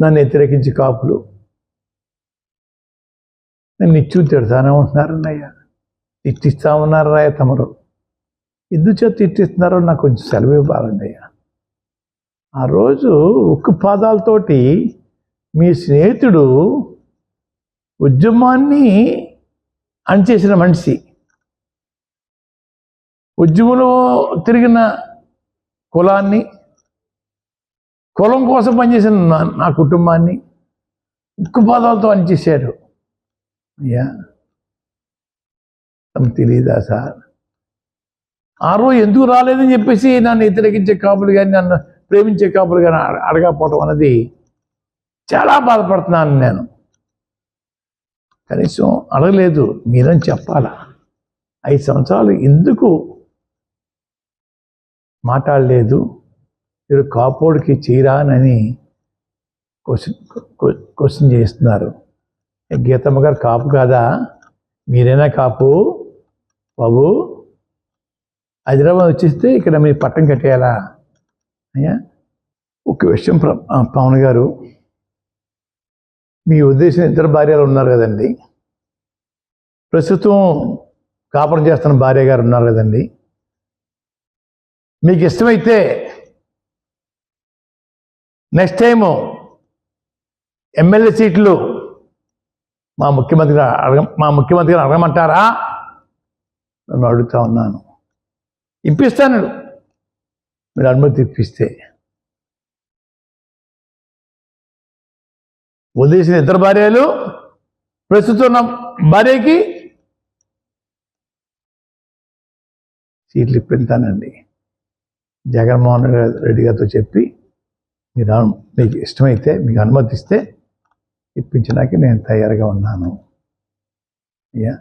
నన్ను వ్యతిరేకించి కాపులు. నన్ను ఇచ్చు తిడతానే ఉంటున్నారన్నయ్య తిట్టిస్తా ఉన్నారయ్య తమరు. ఎందుచేత తిట్టిస్తున్నారో నాకు కొంచెం సెలవు ఇవ్వాలండి అయ్యా ఆ రోజు ఉక్కు పాదాలతోటి మీ స్నేహితుడు ఉద్యమాన్ని అణచేసిన మనిషి. ఉద్యమంలో తిరిగిన కులాన్ని కులం కోసం పనిచేసిన నా నా కుటుంబాన్ని ఉక్కు పాదాలతో అయ్యా తెలియదా సార్? ఆ రోజు ఎందుకు రాలేదని చెప్పేసి నన్ను వ్యతిరేకించే కాపులు కానీ నన్ను ప్రేమించే కాపులు కానీ అడగకపోవటం అనేది చాలా బాధపడుతున్నాను నేను. కనీసం అడగలేదు మీరని చెప్పాలా? ఐదు సంవత్సరాలు ఎందుకు మాట్లాడలేదు? మీరు కాపోడికి చీరానని క్వశ్చన్ క్వశ్చన్ చేస్తున్నారు. గీతమ్మ గారు కాపు కాదా? మీరైనా కాపు? బాబు హైదరాబాద్ వచ్చేస్తే ఇక్కడ మీ పట్టం కట్టేయాలా? అయ్యా ఒక విషయం పవన్ గారు మీ ఉద్దేశం ఇద్దరు భార్యలు ఉన్నారు కదండి. ప్రస్తుతం కాపురం చేస్తున్న భార్య గారు ఉన్నారు కదండి. మీకు ఇష్టమైతే నెక్స్ట్ టైము ఎమ్మెల్యే సీట్లు మా ముఖ్యమంత్రి అడగ మా ముఖ్యమంత్రిని అడగమంటారా? నేను అడుగుతా ఉన్నాను. ఇప్పిస్తాను. మీరు అనుమతి ఇప్పిస్తే వదిలేసిన ఇద్దరు భార్యలు ప్రస్తుతం ఉన్న భార్యకి సీట్లు ఇప్పిస్తానండి జగన్మోహన్ రెడ్డి గారితో చెప్పి మీరు అను- మీకు ఇష్టమైతే మీకు అనుమతిస్తే ఇప్పించడానికి నేను తయారుగా ఉన్నాను. అయ్యా